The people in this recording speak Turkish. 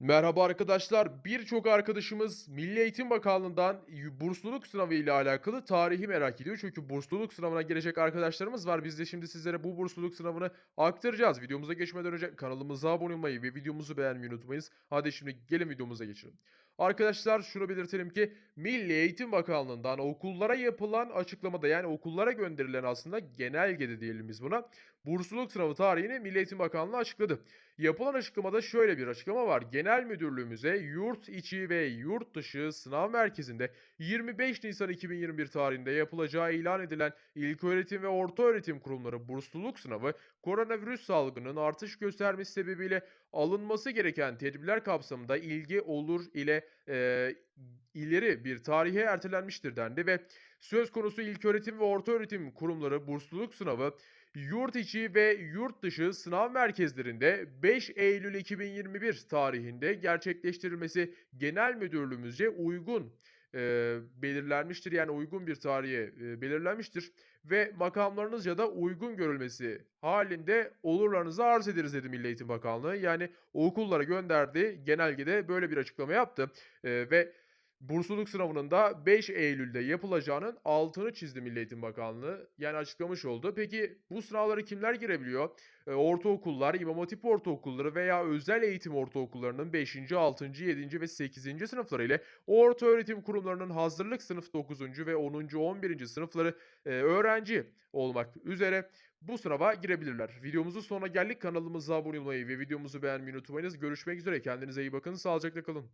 Merhaba arkadaşlar. Birçok arkadaşımız Milli Eğitim Bakanlığı'ndan bursluluk sınavı ile alakalı tarihi merak ediyor. Çünkü bursluluk sınavına girecek arkadaşlarımız var. Biz de şimdi sizlere bu bursluluk sınavını aktaracağız. Videomuza geçmeden önce kanalımıza abone olmayı ve videomuzu beğenmeyi unutmayınız. Hadi şimdi gelin videomuza geçelim. Arkadaşlar şunu belirtelim ki Milli Eğitim Bakanlığı'ndan okullara yapılan açıklamada yani okullara gönderilen aslında genelgede diyelim biz buna. Bursluluk sınavı tarihini Milli Eğitim Bakanlığı açıkladı. Yapılan açıklamada şöyle bir açıklama var. Genel Müdürlüğümüze yurt içi ve yurt dışı sınav merkezinde 25 Nisan 2021 tarihinde yapılacağı ilan edilen ilköğretim ve ortaöğretim kurumları bursluluk sınavı koronavirüs salgının artış göstermesi sebebiyle alınması gereken tedbirler kapsamında ilgi olur ile e, ileri bir tarihe ertelenmiştir dendi ve söz konusu ilköğretim ve ortaöğretim kurumları bursluluk sınavı Yurt içi ve yurt dışı sınav merkezlerinde 5 Eylül 2021 tarihinde gerçekleştirilmesi genel müdürlüğümüzce uygun eee, belirlenmiştir. Yani uygun bir tarihe eee, belirlenmiştir ve makamlarınızca da uygun görülmesi halinde olurlarınızı arz ederiz dedi Milli Eğitim Bakanlığı. Yani okullara gönderdiği genelgede böyle bir açıklama yaptı Eee, ve Bursluluk sınavının da 5 Eylül'de yapılacağının altını çizdi Milli Eğitim Bakanlığı. Yani açıklamış oldu. Peki bu sınavlara kimler girebiliyor? Eee, ortaokullar, İmam Hatip ortaokulları veya özel eğitim ortaokullarının 5. 6. 7. ve 8. sınıfları ile ortaöğretim kurumlarının hazırlık sınıf 9. ve 10. 11. sınıfları eee, öğrenci olmak üzere bu sınava girebilirler. Videomuzun sonuna geldik. Kanalımıza abone olmayı ve videomuzu beğenmeyi unutmayınız. Görüşmek üzere. Kendinize iyi bakın. Sağlıcakla kalın.